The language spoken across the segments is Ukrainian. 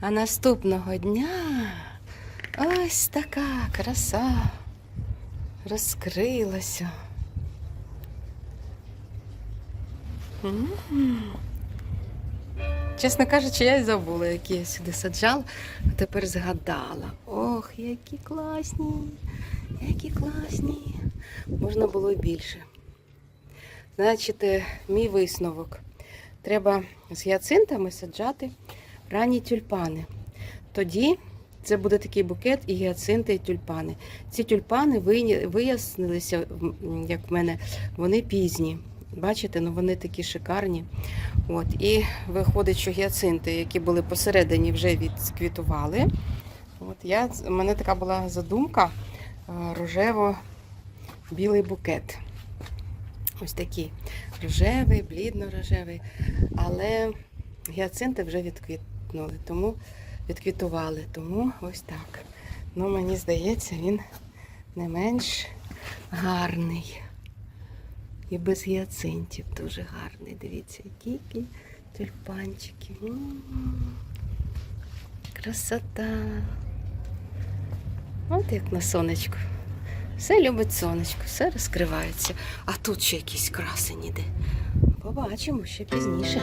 А наступного дня ось така краса розкрилася. Чесно кажучи, я й забула, які я сюди саджала, а тепер згадала. Ох, які класні, які класні. Можна було більше. Значить, е, мій висновок. Треба з гіацинтами саджати ранні тюльпани. Тоді це буде такий букет і гіацинти, і тюльпани. Ці тюльпани вияснилися, як в мене, вони пізні. Бачите, ну вони такі шикарні. От, і виходить, що гіацинти, які були посередині, вже відквітували. От я, у мене така була задумка е, рожево-білий букет. Ось такий рожевий, блідно-рожевий. Але гіацинти вже відквітнули, тому відквітували. Тому ось так. Ну, мені здається, він не менш гарний. І без гіацинтів дуже гарний. Дивіться, які тюльпанчики. Красота. От як на сонечку. Все любить сонечко, все розкривається. А тут ще якісь красень іде. Побачимо ще пізніше.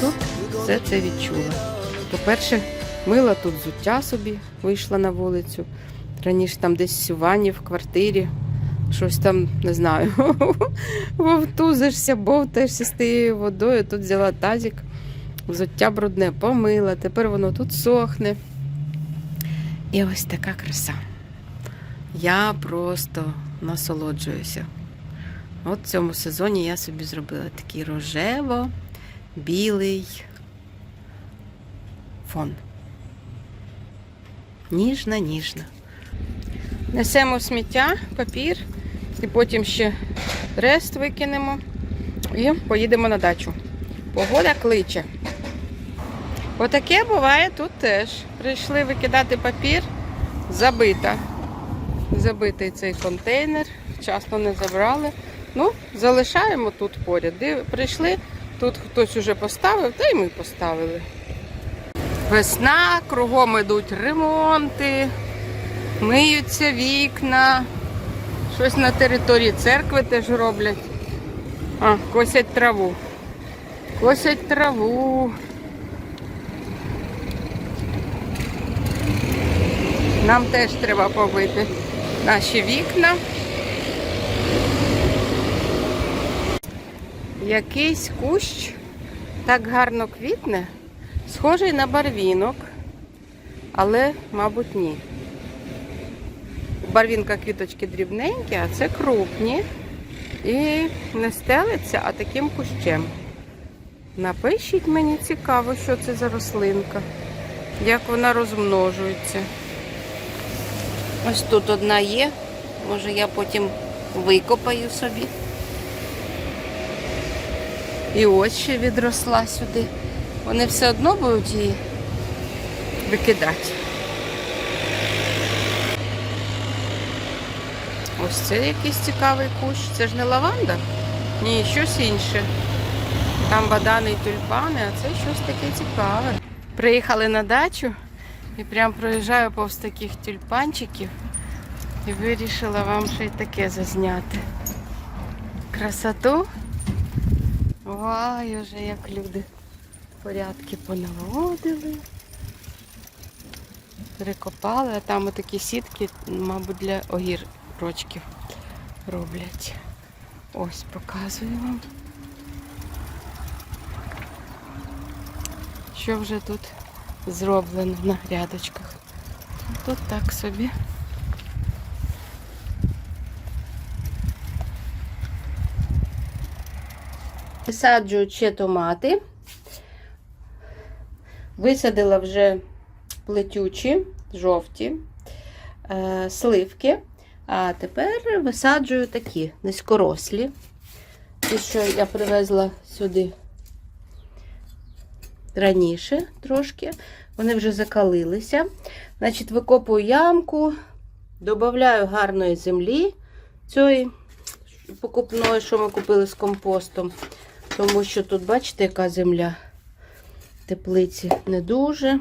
тут все це відчула. По-перше, мила тут взуття собі, вийшла на вулицю. Раніше там десь у ванні в квартирі, щось там, не знаю, вовтузишся, бовтаєшся з тією водою. Тут взяла тазик, взуття брудне, помила, тепер воно тут сохне. І ось така краса. Я просто насолоджуюся. От в цьому сезоні я собі зробила такий рожево-білий фон. Ніжна, ніжна. Несемо сміття, папір, і потім ще рест викинемо і поїдемо на дачу. Погода кличе. Отаке буває тут теж. Прийшли викидати папір, забита. Забитий цей контейнер, вчасно не забрали. Ну, залишаємо тут поряд. Прийшли, тут хтось уже поставив, та й ми поставили. Весна, кругом ідуть ремонти, миються вікна. Щось на території церкви теж роблять. А, косять траву. Косять траву. Нам теж треба побити наші вікна. Якийсь кущ так гарно квітне, схожий на барвінок, але, мабуть, ні. Барвінка квіточки дрібненькі, а це крупні. І не стелиться, а таким кущем. Напишіть мені цікаво, що це за рослинка, як вона розмножується. Ось тут одна є. Може я потім викопаю собі. І ось ще відросла сюди. Вони все одно будуть її викидати. Ось це якийсь цікавий кущ. Це ж не лаванда? Ні, щось інше. Там бадани і тюльпани, а це щось таке цікаве. Приїхали на дачу і прям проїжджаю повз таких тюльпанчиків і вирішила вам ще й таке зазняти. Красоту. Ой, уже як люди порядки понаводили. Перекопали, а там отакі сітки, мабуть, для огірочків роблять. Ось показую вам. Що вже тут зроблено на грядочках. Тут так собі. Висаджую ще томати. Висадила вже плетючі, жовті, е, сливки. А тепер висаджую такі низькорослі. Ті, що я привезла сюди раніше трошки. Вони вже закалилися. Значить, викопую ямку, додаю гарної землі цієї покупної, що ми купили з компостом. Тому що тут, бачите, яка земля теплиці не дуже.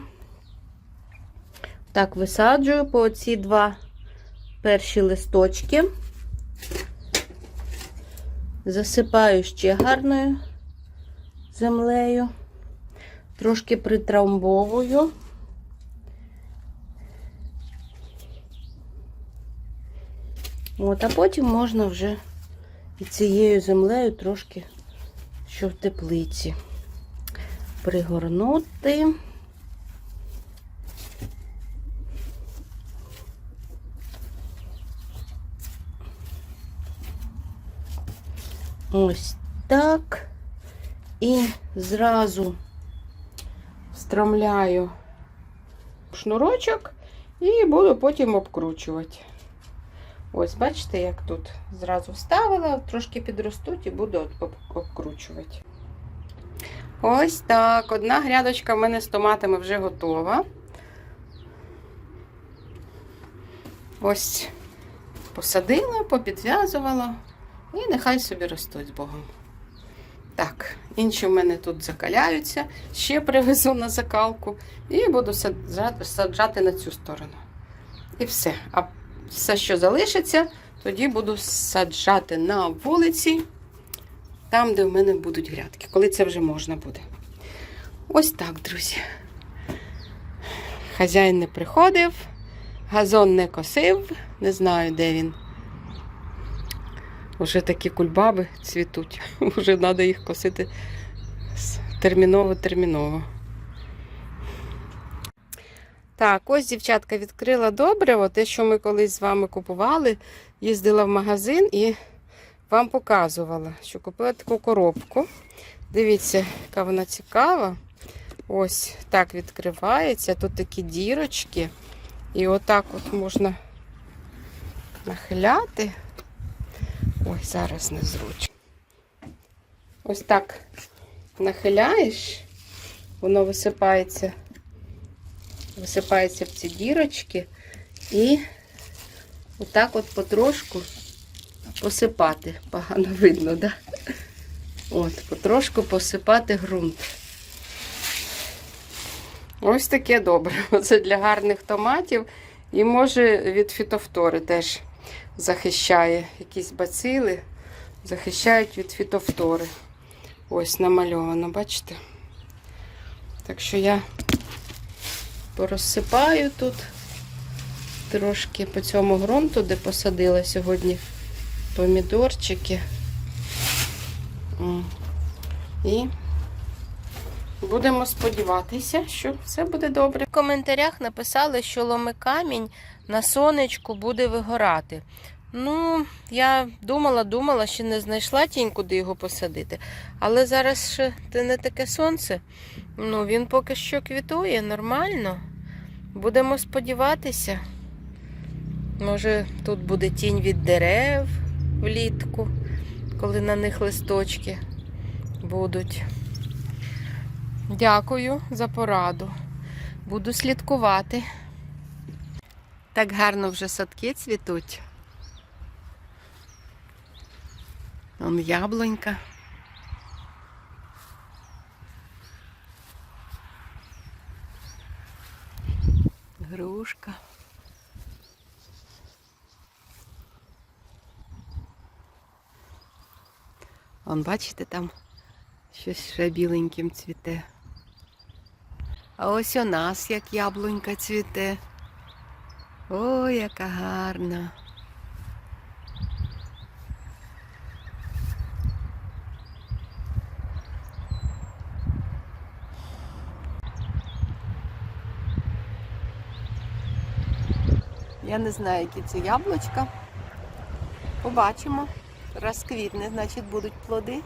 Так, висаджую по ці два перші листочки. Засипаю ще гарною землею. Трошки притрамбовую. От, а потім можна вже і цією землею трошки, що в теплиці, пригорнути. Ось так. І зразу встромляю шнурочок і буду потім обкручувати. Ось, бачите, як тут зразу вставила, трошки підростуть і буду обкручувати. Ось так. Одна грядочка в мене з томатами вже готова. Ось посадила, попідв'язувала і нехай собі ростуть з Богом. Так, інші в мене тут закаляються, ще привезу на закалку і буду саджати, на цю сторону. І все. А все, що залишиться, тоді буду саджати на вулиці, там, де в мене будуть грядки, коли це вже можна буде. Ось так, друзі. Хазяїн не приходив, газон не косив, не знаю, де він. Уже такі кульбаби цвітуть. Уже треба їх косити терміново-терміново. Так, ось дівчатка відкрила добре. Те, що ми колись з вами купували, їздила в магазин і вам показувала, що купила таку коробку. Дивіться, яка вона цікава. Ось так відкривається. Тут такі дірочки. І отак от можна нахиляти. Ой, зараз незручно. Ось так нахиляєш, воно висипається, висипається в ці дірочки і отак от потрошку посипати. Погано видно, да? От, потрошку посипати ґрунт. Ось таке добре. Оце для гарних томатів. І може від фітофтори теж захищає якісь бацили, захищають від фітофтори. Ось намальовано, бачите? Так що я порозсипаю тут трошки по цьому ґрунту, де посадила сьогодні помідорчики. І будемо сподіватися, що все буде добре. В коментарях написали, що ломи камінь на сонечку буде вигорати. Ну, я думала, думала, ще не знайшла тінь, куди його посадити. Але зараз ще не таке сонце. Ну, він поки що квітує, нормально. Будемо сподіватися. Може, тут буде тінь від дерев влітку, коли на них листочки будуть. Дякую за пораду. Буду слідкувати. Так гарно вже садки цвітуть. Вон яблонька. Грушка. Вон, бачите, там щось ще біленьким цвіте. А ось у нас як яблунька цвіте. О, яка гарна. Не знаю, які це яблучка. Побачимо. Розквітне, значить будуть плоди.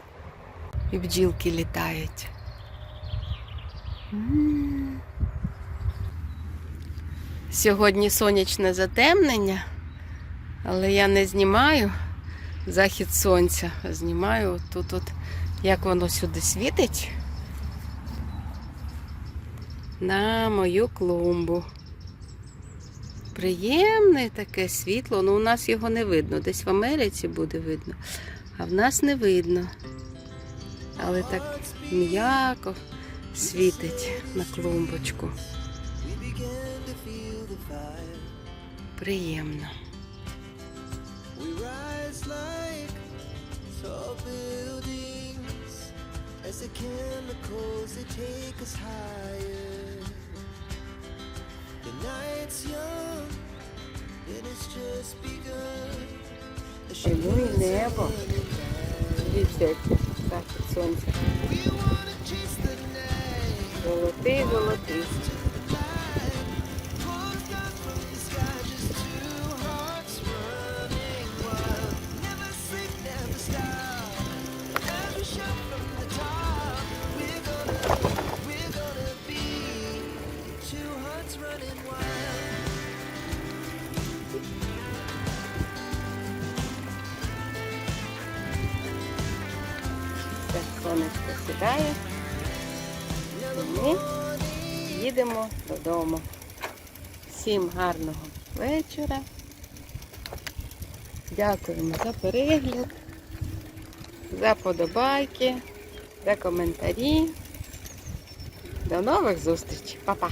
І бджілки літають. Сьогодні сонячне затемнення, але я не знімаю захід сонця, знімаю тут, от, як воно сюди світить на мою клумбу. Приємне таке світло, ну у нас його не видно. Десь в Америці буде видно, а в нас не видно. Але так м'яко світить на клумбочку. Приємно. Take us higher. The night's young, puts her небо. Дивіться, як night. Золотий, золотий. Так сонечко сідає. Ми їдемо додому. Всім гарного вечора. Дякуємо за перегляд, за подобайки, за коментарі. До нових зустрічей. Па-па!